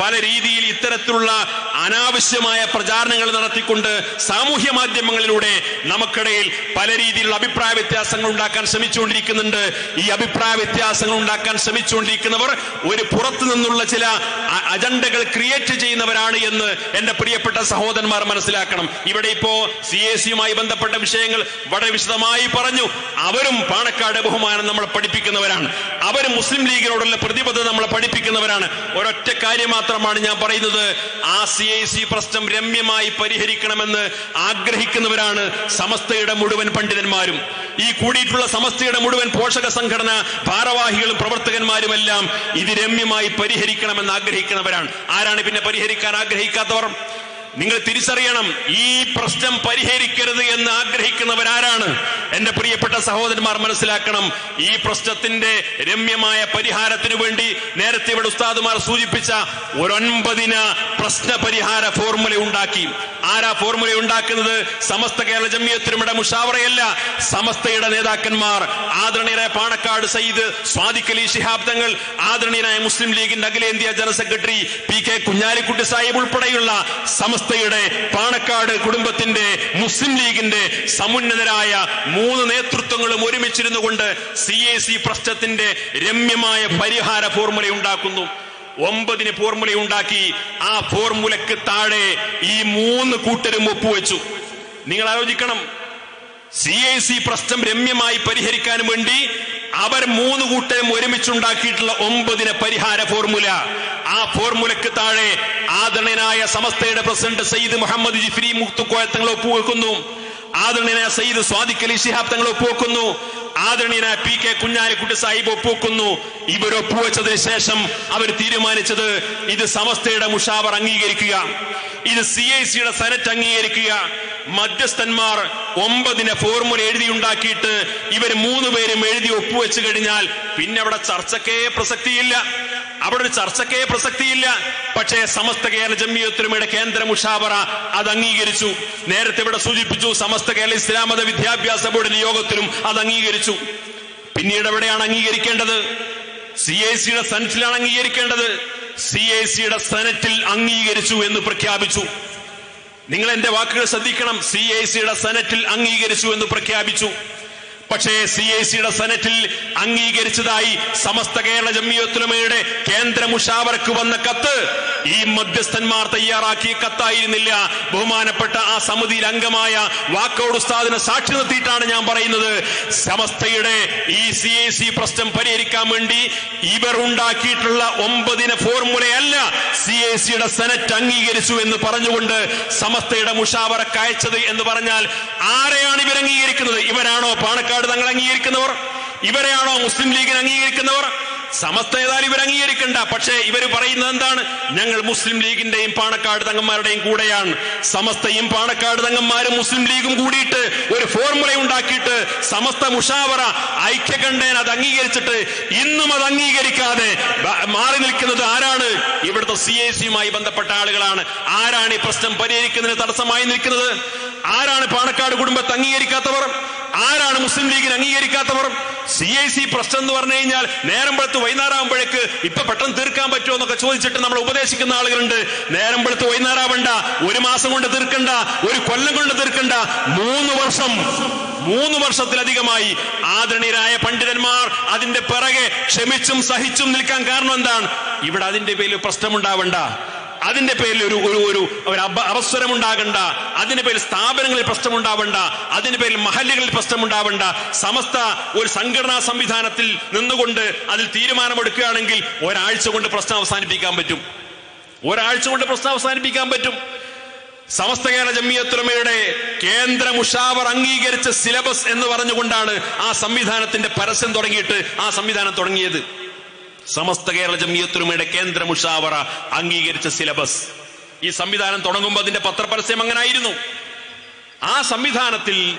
പല രീതിയിൽ ഇത്തരത്തിലുള്ള അനാവശ്യമായ പ്രചാരണങ്ങൾ നടത്തിക്കൊണ്ട് സാമൂഹ്യ മാധ്യമങ്ങളിലൂടെ നമുക്കിടയിൽ പല രീതിയിലുള്ള അഭിപ്രായ വ്യത്യാസങ്ങൾ ഉണ്ടാക്കാൻ ശ്രമിച്ചുകൊണ്ടിരിക്കുന്നുണ്ട്. ഈ അഭിപ്രായ വ്യത്യാസങ്ങൾ ഉണ്ടാക്കാൻ ശ്രമിച്ചുകൊണ്ടിരിക്കുന്നവർ ഒരു പുറത്തു നിന്നുള്ള ചില അജണ്ടകൾ ക്രിയേറ്റ് ചെയ്യുന്നവരാണ് എന്ന് എന്റെ പ്രിയപ്പെട്ട സഹോദരന്മാർ മനസ്സിലാക്കണം. ഇവിടെ ഇപ്പോ സി എ സിയുമായി ബന്ധപ്പെട്ട വിഷയങ്ങൾ വളരെ വിശദമായി പറഞ്ഞു. അവരും പാണക്കാട് ബഹുമാനം നമ്മളെ പഠിപ്പിക്കുന്നവരാണ്. അവരും മുസ്ലിം ലീഗിനോടുള്ള പ്രതിബദ്ധത നമ്മളെ പഠിപ്പിക്കുന്നവരാണ്. ഒരൊറ്റ കാര്യം മാത്രമാണ് ഞാൻ പറയുന്നത്. ആ സി ഐ സി പ്രശ്നം രമ്യമായി പരിഹരിക്കണമെന്ന് ആഗ്രഹിക്കുന്നവരാണ് സമസ്തയുടെ മുഴുവൻ പണ്ഡിതന്മാരും. ഈ കൂടിയിട്ടുള്ള സമസ്തയുടെ മുഴുവൻ പോഷക സംഘടന ഭാരവാഹികളും പ്രവർത്തകന്മാരുമെല്ലാം ഇത് രമ്യമായി പരിഹരിക്കണമെന്ന് ആഗ്രഹിക്കുന്നവരാണ്. ആരാണ് പിന്നെ പരിഹരിക്കാൻ ആഗ്രഹിക്കാത്തവർ? നിങ്ങൾ തിരിച്ചറിയണം ഈ പ്രശ്നം പരിഹരിക്കരുത് എന്ന് ആഗ്രഹിക്കുന്നവരാരാണ്. എന്റെ പ്രിയപ്പെട്ട സഹോദരന്മാർ മനസ്സിലാക്കണം ഈ പ്രശ്നത്തിന്റെ രമ്യമായ പരിഹാരത്തിനു വേണ്ടി നേരത്തെ ഇവിടെ ഉസ്താദുമാർ സൂചിപ്പിച്ച ഒരൊൻപതിന പ്രശ്ന പരിഹാര ഫോർമുല ഉണ്ടാക്കി. ആരാ ഫോർമുല ഉണ്ടാക്കുന്നത്? സമസ്ത കേരള ജമിയത്തിനുമിടെ മുഷാവറയല്ല. സമസ്തയുടെ നേതാക്കന്മാർ ആദരണീയരായ പാണക്കാട് സയ്യിദ് സ്വാദിഖലി ശിഹാബ് തങ്ങൾ ആദരണീയനായ മുസ്ലിം ലീഗിന്റെ അഖിലേന്ത്യാ general secretary P K Kunhalikutty Sahib ഉൾപ്പെടെയുള്ള സമസ്തയുടെ പാണക്കാട് കുടുംബത്തിന്റെ മുസ്ലിം ലീഗിന്റെ സമുന്നതരായ മൂന്ന് നേതൃത്വങ്ങളും ഒരുമിച്ചിരുന്നു കൊണ്ട് സി എ സി പ്രശ്നത്തിന്റെ രമ്യമായ പരിഹാര ഫോർമുല ഉണ്ടാക്കുന്നു. ഒമ്പതിന് ഫോർമുല ഉണ്ടാക്കി ആ ഫോർമുലക്ക് താഴെ ഈ മൂന്ന് കൂട്ടരും ഒപ്പുവെച്ചു. നിങ്ങൾ ആലോചിക്കണം. സി ഐ സി പ്രശ്നം രമ്യമായി പരിഹരിക്കാൻ വേണ്ടി അവർ മൂന്ന് കൂട്ടരും ഒരുമിച്ചുണ്ടാക്കിയിട്ടുള്ള ഒമ്പതിന് പരിഹാര ഫോർമുല ആ ഫോർമുലക്ക് താഴെ ആദരണനായ സമസ്തയുടെ പ്രസിഡന്റ് സയ്യിദ് മുഹമ്മദ് ജിഫ്രി മുക്തുക്കോയത്തങ്ങൾ ഒപ്പുവെക്കുന്നു. ആദരണീയനായ സയ്യിദ് സ്വാദിഖ് അലി ശിഹാബ് തങ്ങൾ ഒപ്പുവെക്കുന്നു. ആദരണീയനായ പി കെ കുഞ്ഞാലിക്കുട്ടി സാഹിബ് ഒപ്പുവെക്കുന്നു. ഇവർ ഒപ്പുവെച്ചതിന് ശേഷം അവർ തീരുമാനിച്ചത് ഇത് സമസ്തയുടെ മുഷാവർ അംഗീകരിക്കുക. ഇത് സി ഐ സിയുടെ സെനറ്റ് അംഗീകരിക്കുക. മധ്യസ്ഥന്മാർ ഒമ്പതിന് ഫോർമുല എഴുതിയുണ്ടാക്കിയിട്ട് ഇവർ മൂന്ന് പേരും എഴുതി ഒപ്പുവെച്ചു കഴിഞ്ഞാൽ പിന്നെ അവിടെ ചർച്ചക്കേ പ്രസക്തിയില്ല. അവിടെ ഒരു ചർച്ചക്കേ പ്രസക്തിയില്ല. പക്ഷേ സമസ്ത കേരള ജമ്മിയത്തുലമയുടെ കേന്ദ്ര മുഷാവറ അത് അംഗീകരിച്ചു. നേരത്തെ ഇവിടെ സൂചിപ്പിച്ചു സമസ്ത കേരള ഇസ്ലാം മത വിദ്യാഭ്യാസ ബോർഡിന്റെ യോഗത്തിലും അത് അംഗീകരിച്ചു. പിന്നീട് എവിടെയാണ് അംഗീകരിക്കേണ്ടത്? സി ഐ സിയുടെ സെനറ്റിലാണ് അംഗീകരിക്കേണ്ടത്. സി ഐ സിയുടെ സെനറ്റിൽ അംഗീകരിച്ചു എന്ന് പ്രഖ്യാപിച്ചു. നിങ്ങൾ എന്റെ വാക്കുകൾ ശ്രദ്ധിക്കണം. സി ഐ സിയുടെ സെനറ്റിൽ അംഗീകരിച്ചു എന്ന് പ്രഖ്യാപിച്ചു. പക്ഷേ സി ഐ സിയുടെ സെനറ്റിൽ അംഗീകരിച്ചതായി സമസ്ത കേരള ജമ്മിയത്തുലമയുടെ കേന്ദ്ര മുഷാവർക്ക് വന്ന കത്ത് ഈ മധ്യസ്ഥന്മാർ തയ്യാറാക്കിയ കത്തായിരുന്നില്ല. ബഹുമാനപ്പെട്ട ആ സമിതിയിൽ അംഗമായ വാക്കോട് ഉസ്താദിനെ സാക്ഷി നിർത്തിയിട്ടാണ് ഞാൻ പറയുന്നത്. സമസ്തയുടെ ഈ സി ഐ സി പ്രശ്നം പരിഹരിക്കാൻ വേണ്ടി ഇവർ ഉണ്ടാക്കിയിട്ടുള്ള ഒമ്പതിന് ഫോർമുലയല്ല സി ഐ സിയുടെ സെനറ്റ് അംഗീകരിച്ചു എന്ന് പറഞ്ഞുകൊണ്ട് സമസ്തയുടെ മുഷാവറക്ക് അയച്ചത് എന്ന് പറഞ്ഞാൽ ആരെയാണ് ഇവർ അംഗീകരിക്കുന്നത്? ഇവരാണോ പാണക്കാട് തങ്ങൾ അംഗീകരിക്കുന്നവർ. ഇവരെയാണോ മുസ്ലിം ലീഗിന് അംഗീകരിക്കുന്നവർ? സമസ്ത ഏതായാലും ഇവർ അംഗീകരിക്കണ്ട. പക്ഷേ ഇവർ പറയുന്നത് എന്താണ്? ഞങ്ങൾ മുസ്ലിം ലീഗിന്റെയും പാണക്കാട് തങ്ങന്മാരുടെയും കൂടെയാണ്. സമസ്തയും പാണക്കാട് തങ്ങന്മാരും മുസ്ലിം ലീഗും കൂടിയിട്ട് ഒരു ഫോർമുല ഉണ്ടാക്കിയിട്ട് സമസ്ത മുഷാവറ ഐക്യകണ്ഠേന അത് അംഗീകരിച്ചിട്ട് ഇന്നും അത് അംഗീകരിക്കാതെ മാറി നിൽക്കുന്നത് ആരാണ്? ഇവിടുത്തെ സി എ സിയുമായി ബന്ധപ്പെട്ട ആളുകളാണ്. ആരാണ് ഈ പ്രശ്നം പരിഹരിക്കുന്നതിന് തടസ്സമായി നിൽക്കുന്നത്? ആരാണ് പാണക്കാട് കുടുംബത്തെ അംഗീകരിക്കാത്തവർ? ആരാണ് മുസ്ലിം ലീഗിന് അംഗീകരിക്കാത്തവർ? സി ഐ സി പ്രശ്നം എന്ന് പറഞ്ഞു കഴിഞ്ഞാൽ നേരം വെളുത്ത് വൈകുന്നേരമാകുമ്പോഴേക്ക് ഇപ്പൊ പെട്ടെന്ന് തീർക്കാൻ പറ്റുമോ എന്നൊക്കെ ചോദിച്ചിട്ട് നമ്മൾ ഉപദേശിക്കുന്ന ആളുകളുണ്ട്. നേരം വെളുത്ത് വൈകുന്നേരമാവണ്ട. ഒരു മാസം കൊണ്ട് തീർക്കണ്ട. ഒരു കൊല്ലം കൊണ്ട് തീർക്കണ്ട. മൂന്ന് വർഷം മൂന്ന് വർഷത്തിലധികമായി ആദരണീയരായ പണ്ഡിതന്മാർ അതിന്റെ പിറകെ ക്ഷമിച്ചും സഹിച്ചും നിൽക്കാൻ കാരണം എന്താണ്? ഇവിടെ അതിന്റെ പേരിൽ പ്രശ്നമുണ്ടാവണ്ട. അതിന്റെ പേരിൽ ഒരു ഒരു ഒരു അവസരം ഉണ്ടാകണ്ട അതിന്റെ പേരിൽ സ്ഥാപനങ്ങളിൽ പ്രശ്നമുണ്ടാവണ്ട. അതിന്റെ പേരിൽ മഹല്ലുകളിൽ പ്രശ്നമുണ്ടാവണ്ട. സമസ്ത ഒരു സംഘടനാ സംവിധാനത്തിൽ നിന്നുകൊണ്ട് അതിൽ തീരുമാനമെടുക്കുകയാണെങ്കിൽ ഒരാഴ്ച കൊണ്ട് പ്രശ്നം അവസാനിപ്പിക്കാൻ പറ്റും. ഒരാഴ്ച കൊണ്ട് പ്രശ്നം അവസാനിപ്പിക്കാൻ പറ്റും. സമസ്ത കേരള ജമ്മിയത്തുലമയുടെ കേന്ദ്ര മുഷാവർ അംഗീകരിച്ച സിലബസ് എന്ന് പറഞ്ഞുകൊണ്ടാണ് ആ സംവിധാനത്തിന്റെ പരസ്യം തുടങ്ങിയിട്ട് ആ സംവിധാനം തുടങ്ങിയത്. സമസ്ത കേരള ജമിയത്തുരുമയുടെ കേന്ദ്ര മുഷാവറ അംഗീകരിച്ച സിലബസ്. ഈ സംവിധാനം തുടങ്ങുമ്പോൾ അതിന്റെ പത്രപരസ്യം അങ്ങനായിരുന്നു. ആ സംവിധാനത്തിൽ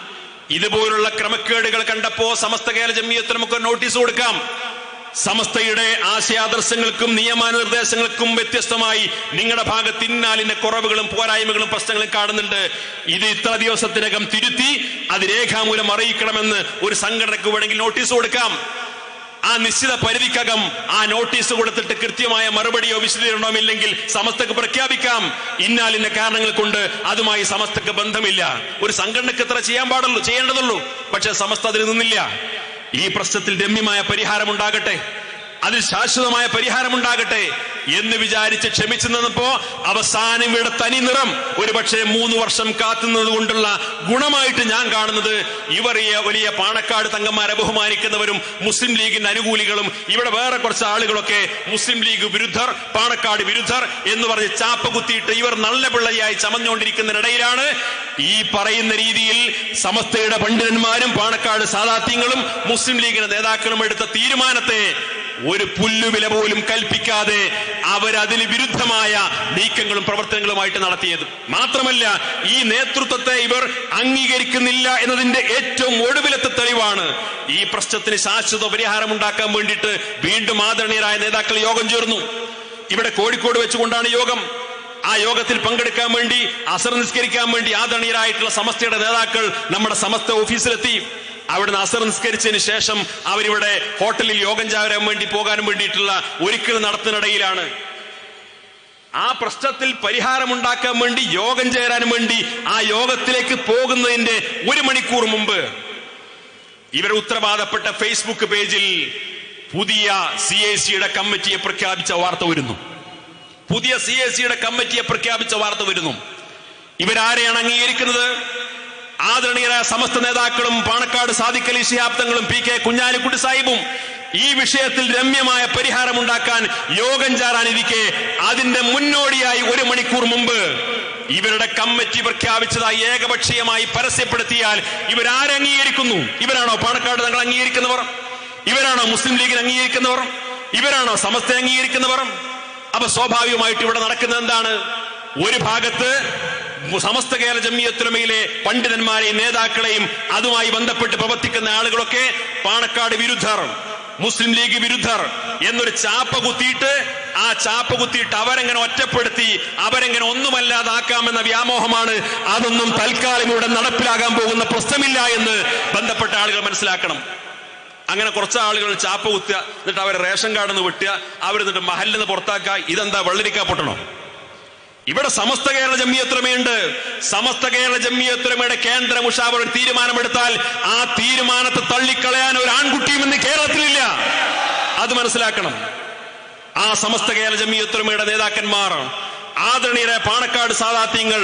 ഇതുപോലുള്ള ക്രമക്കേടുകൾ കണ്ടപ്പോ സമസ്ത കേരള ജമിയത്തിന് നമുക്ക് നോട്ടീസ് കൊടുക്കാം. സമസ്തയുടെ ആശയാദർശങ്ങൾക്കും നിയമാനിർദ്ദേശങ്ങൾക്കും വ്യത്യസ്തമായി നിങ്ങളുടെ ഭാഗത്ത് ഇന്നാലിന്റെ കുറവുകളും പോരായ്മകളും പ്രശ്നങ്ങളും കാണുന്നുണ്ട്. ഇത് ഇത്ര ദിവസത്തിനകം തിരുത്തി അത് രേഖാമൂലം അറിയിക്കണമെന്ന് ഒരു സംഘടനക്ക് വേണമെങ്കിൽ നോട്ടീസ് കൊടുക്കാം. ആ നിശ്ചിത പരിധിക്കകം ആ നോട്ടീസ് കൊടുത്തിട്ട് കൃത്യമായ മറുപടിയോ വിശദീകരണമോ ഇല്ലെങ്കിൽ സമസ്തക്ക് പ്രഖ്യാപിക്കാം. ഇന്നാലിന്റെ കാരണങ്ങൾ കൊണ്ട് അതുമായി സമസ്തക്ക് ബന്ധമില്ല. ഒരു സംഘടനക്ക് ഇത്ര ചെയ്യാൻ പാടുള്ളൂ ചെയ്യേണ്ടതുള്ളൂ. പക്ഷെ സമസ്ത അതിൽ നിന്നില്ല. ഈ പ്രശ്നത്തിൽ രമ്യമായ പരിഹാരം ഉണ്ടാകട്ടെ. അതിൽ ശാശ്വതമായ പരിഹാരം ഉണ്ടാകട്ടെ എന്ന് വിചാരിച്ച് ക്ഷമിച്ചു നിന്നപ്പോ അവസാനം ഇവിടെ തനി നിറം ഒരുപക്ഷെ മൂന്ന് വർഷം കാത്തുന്നത് കൊണ്ടുള്ള ഗുണമായിട്ട് ഞാൻ കാണുന്നത്. ഇവർ ഈ വലിയ പാണക്കാട് തങ്ങന്മാരെ ബഹുമാനിക്കുന്നവരും മുസ്ലിം ലീഗിന്റെ അനുകൂലികളും ഇവിടെ വേറെ കുറച്ച് ആളുകളൊക്കെ മുസ്ലിം ലീഗ് വിരുദ്ധർ പാണക്കാട് വിരുദ്ധർ എന്ന് പറഞ്ഞ് ചാപ്പ കുത്തിയിട്ട് ഇവർ നല്ല പിള്ളയായി ചമഞ്ഞുകൊണ്ടിരിക്കുന്നതിനിടയിലാണ് ഈ പറയുന്ന രീതിയിൽ സമസ്തയുടെ പണ്ഡിതന്മാരും പാണക്കാട് സാദാത്യങ്ങളും മുസ്ലിം ലീഗിന്റെ നേതാക്കളും എടുത്ത തീരുമാനത്തെ ഒരു പുല്ലുവില പോലും കൽപ്പിക്കാതെ അവരതിന് വിരുദ്ധമായ നീക്കങ്ങളും പ്രവർത്തനങ്ങളുമായിട്ട് നടത്തിയത്. മാത്രമല്ല ഈ നേതൃത്വത്തെ ഇവർ അംഗീകരിക്കുന്നില്ല എന്നതിന്റെ ഏറ്റവും ഒടുവിലത്തെ തെളിവാണ് ഈ പ്രശ്നത്തിന് ശാശ്വത പരിഹാരം ഉണ്ടാക്കാൻ വേണ്ടിയിട്ട് വീണ്ടും ആദരണീയരായ നേതാക്കൾ യോഗം ചേർന്നു. ഇവിടെ കോഴിക്കോട് വെച്ചുകൊണ്ടാണ് യോഗം. ആ യോഗത്തിൽ പങ്കെടുക്കാൻ വേണ്ടി അസർ നിസ്കരിക്കാൻ വേണ്ടി ആദരണീയരായിട്ടുള്ള സമസ്തയുടെ നേതാക്കൾ നമ്മുടെ സമസ്ത ഓഫീസിലെത്തി. അവിടുന്ന് അസർ നിസ്കരിച്ചതിന് ശേഷം അവരിവിടെ ഹോട്ടലിൽ യോഗം ചാവരാൻ വേണ്ടി പോകാനും വേണ്ടിയിട്ടുള്ള ഒരുക്കൽ നടത്തുന്നിടയിലാണ്. ആ പ്രശ്നത്തിൽ പരിഹാരമുണ്ടാക്കാൻ വേണ്ടി യോഗം ചേരാൻ വേണ്ടി ആ യോഗത്തിലേക്ക് പോകുന്നതിന്റെ ഒരു മണിക്കൂർ മുമ്പ് ഇവർ ഉത്തരവാദപ്പെട്ട ഫേസ്ബുക്ക് പേജിൽ പുതിയ സി എ സിയുടെ കമ്മിറ്റിയെ പ്രഖ്യാപിച്ച വാർത്ത വരുന്നു. പുതിയ സി എ സിയുടെ കമ്മിറ്റിയെ പ്രഖ്യാപിച്ച വാർത്ത വരുന്നു. ഇവരാരെയാണ് അംഗീകരിക്കുന്നത്? ആദരണീയരായ സമസ്ത നേതാക്കളും പാണക്കാട് സാദിഖലി ശിഹാബ്ദങ്ങളും പി കെ കുഞ്ഞാലിക്കുട്ടി സാഹിബും ഈ വിഷയത്തിൽ രമ്യമായ പരിഹാരമുണ്ടാക്കാൻ യോഗം ചാറാനിരിക്കെ അതിന്റെ മുന്നോടിയായി ഒരു മണിക്കൂർ മുമ്പ് ഇവരുടെ കമ്മിറ്റി പ്രഖ്യാപിച്ചതായി ഏകപക്ഷീയമായി പരസ്യപ്പെടുത്തിയാൽ ഇവരാരെ അംഗീകരിക്കുന്നു? ഇവരാണോ പാണക്കാട് തങ്ങൾ അംഗീകരിക്കുന്നവർ? ഇവരാണോ മുസ്ലിം ലീഗിന് അംഗീകരിക്കുന്നവർ? ഇവരാണോ സമസ്ത അംഗീകരിക്കുന്നവർ? അപ്പൊ സ്വാഭാവികമായിട്ട് ഇവിടെ നടക്കുന്നത് എന്താണ്? ഒരു ഭാഗത്ത് സമസ്ത കേരള ജമ്മിയത്തുലമയിലെ പണ്ഡിതന്മാരെയും നേതാക്കളെയും അതുമായി ബന്ധപ്പെട്ട് പ്രവർത്തിക്കുന്ന ആളുകളൊക്കെ പാണക്കാട് വിരുദ്ധർ മുസ്ലിം ലീഗ് വിരുദ്ധർ എന്നൊരു ചാപ്പ കുത്തിയിട്ട് ആ ചാപ്പ കുത്തിയിട്ട് അവരെങ്ങനെ ഒറ്റപ്പെടുത്തി അവരെങ്ങനെ ഒന്നുമല്ലാതാക്കാമെന്ന വ്യാമോഹമാണ് അതൊന്നും തൽക്കാലം ഇവിടെ നടപ്പിലാകാൻ പോകുന്ന പ്രശ്നമില്ല എന്ന് ബന്ധപ്പെട്ട ആളുകൾ മനസ്സിലാക്കണം. അങ്ങനെ കുറച്ച് ആളുകൾ ചാപ്പ കുത്തുക എന്നിട്ട് അവരെ റേഷൻ കാർഡിൽ നിന്ന് വെട്ടുക അവരെന്നിട്ട് മഹലിൽ നിന്ന് പുറത്താക്കുക ഇതെന്താ വെള്ളരിക്കാ പൊട്ടണോ? ഇവിടെ സമസ്ത കേരള ജമ്മിയത്രമയുണ്ട് സമസ്ത കേരള ജമ്മിയത്രമയുടെ കേന്ദ്ര മുഷാവർ തീരുമാനമെടുത്താൽ ആ തീരുമാനത്തെ തള്ളിക്കളയാൻ ഒരു ആൺകുട്ടിയും ഇന്ന് കേരളത്തിലില്ല. അത് മനസ്സിലാക്കണം. ആ സമസ്ത കേരള ജമ്മിയത്രമയുടെ നേതാക്കന്മാർ ആദരണീയരെ പാണക്കാട് സാദാത്യങ്ങൾ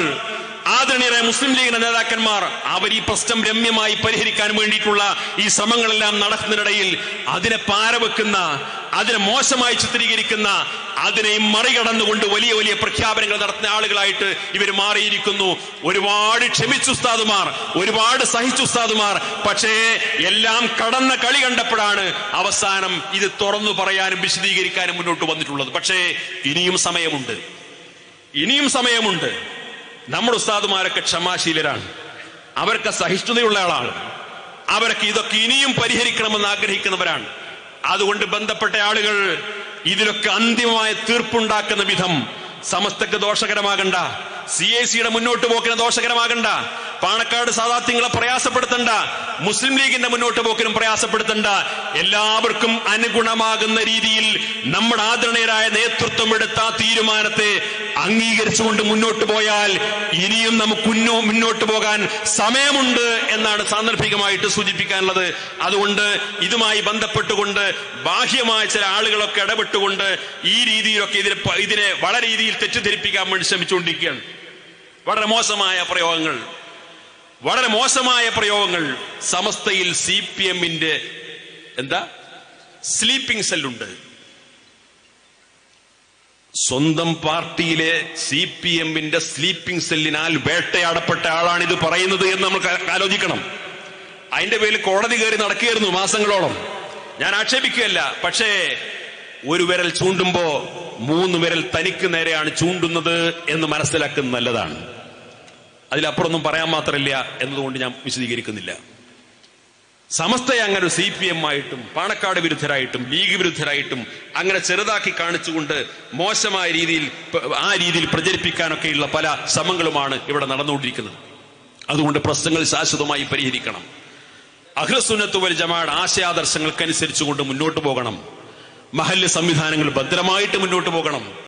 ആദരണീയരായ മുസ്ലിം ലീഗിന്റെ നേതാക്കന്മാർ അവർ ഈ പ്രശ്നം രമ്യമായി പരിഹരിക്കാൻ വേണ്ടിയിട്ടുള്ള ഈ ശ്രമങ്ങളെല്ലാം നടക്കുന്നതിനിടയിൽ അതിനെ പാരവെക്കുന്ന അതിനെ മോശമായി ചിത്രീകരിക്കുന്ന അതിനെയും മറികടന്നുകൊണ്ട് വലിയ വലിയ പ്രഖ്യാപനങ്ങൾ നടത്തുന്ന ആളുകളായിട്ട് ഇവർ മാറിയിരിക്കുന്നു. ഒരുപാട് ക്ഷമിച്ചു ഉസ്താദുമാർ ഒരുപാട് സഹിച്ചു ഉസ്താദുമാർ. പക്ഷേ എല്ലാം കടന്ന കളി കണ്ടപ്പോഴാണ് അവസാനം ഇത് തുറന്നു പറയാനും വിശദീകരിക്കാനും മുന്നോട്ട് വന്നിട്ടുള്ളത്. പക്ഷേ ഇനിയും സമയമുണ്ട്. ഇനിയും സമയമുണ്ട്. നമ്മുടെ ഉസ്താദുമാരൊക്കെ ക്ഷമാശീലരാണ്. അവർക്ക് സഹിഷ്ണുതയുള്ള ആളാണ്. അവരൊക്കെ ഇതൊക്കെ ഇനിയും പരിഹരിക്കണമെന്ന് ആഗ്രഹിക്കുന്നവരാണ്. അതുകൊണ്ട് ബന്ധപ്പെട്ട ആളുകൾ ഇതിലൊക്കെ അന്തിമമായ തീർപ്പുണ്ടാക്കുന്ന വിധം സമസ്തക്ക് ദോഷകരമാകണ്ട. സി എ സിയുടെ മുന്നോട്ട് പോക്കിന് ദോഷകരമാകണ്ട. പാണക്കാട് സാധാത്യങ്ങളെ പ്രയാസപ്പെടുത്തണ്ട. മുസ്ലിം ലീഗിന്റെ മുന്നോട്ട് പോക്കിനും പ്രയാസപ്പെടുത്തണ്ട. എല്ലാവർക്കും അനുഗുണമാകുന്ന രീതിയിൽ നമ്മുടെ ആദരണീയരായ നേതൃത്വം എടുത്ത തീരുമാനത്തെ അംഗീകരിച്ചുകൊണ്ട് മുന്നോട്ട് പോയാൽ ഇനിയും നമുക്ക് മുന്നോട്ട് പോകാൻ സമയമുണ്ട് എന്നാണ് സാന്ദർഭികമായിട്ട് സൂചിപ്പിക്കാനുള്ളത്. അതുകൊണ്ട് ഇതുമായി ബന്ധപ്പെട്ടുകൊണ്ട് ബാഹ്യമായ ചില ആളുകളൊക്കെ ഇടപെട്ടുകൊണ്ട് ഈ രീതിയിലൊക്കെ ഇതിനെ ഇതിനെ വളരെ രീതിയിൽ തെറ്റിദ്ധരിപ്പിക്കാൻ വേണ്ടി ശ്രമിച്ചുകൊണ്ടിരിക്കുകയാണ്. വളരെ മോശമായ പ്രയോഗങ്ങൾ. വളരെ മോശമായ പ്രയോഗങ്ങൾ സമസ്തയിൽ സി പി എമ്മിന്റെ എന്താ? സ്ലീപ്പിംഗ് സെല്ലുണ്ട് സ്വന്തം പാർട്ടിയിലെ സി പി എമ്മിന്റെ സ്ലീപ്പിംഗ് സെല്ലിനാൽ വേട്ടയാടപ്പെട്ട ആളാണ് ഇത് പറയുന്നത് എന്ന് നമ്മൾ ആലോചിക്കണം. അതിന്റെ പേരിൽ കോടതി കയറി നടക്കുകയായിരുന്നു മാസങ്ങളോളം. ഞാൻ ആക്ഷേപിക്കുകയല്ല പക്ഷേ ഒരു വിരൽ ചൂണ്ടുമ്പോ മൂന്ന് വിരൽ തനിക്ക് നേരെയാണ് ചൂണ്ടുന്നത് എന്ന് മനസ്സിലാക്കുന്നത് നല്ലതാണ്. അതിലപ്പുറമൊന്നും പറയാൻ മാത്രമില്ല എന്നതുകൊണ്ട് ഞാൻ വിശദീകരിക്കുന്നില്ല. സമസ്തയെ അങ്ങനെ സി പി എം ആയിട്ടും പാണക്കാട് വിരുദ്ധരായിട്ടും ലീഗ് വിരുദ്ധരായിട്ടും അങ്ങനെ ചെറുതാക്കി കാണിച്ചുകൊണ്ട് മോശമായ രീതിയിൽ ആ രീതിയിൽ പ്രചരിപ്പിക്കാനൊക്കെയുള്ള പല ശ്രമങ്ങളുമാണ് ഇവിടെ നടന്നുകൊണ്ടിരിക്കുന്നത്. അതുകൊണ്ട് പ്രശ്നങ്ങൾ ശാശ്വതമായി പരിഹരിക്കണം. അഹ്ലസുന്നത്ത് വൽ ജമാഅയുടെ ആശയാദർശങ്ങൾക്കനുസരിച്ചുകൊണ്ട് മുന്നോട്ട് പോകണം. മഹല്ല് സംവിധാനങ്ങൾ ഭദ്രമായിട്ട് മുന്നോട്ട് പോകണം.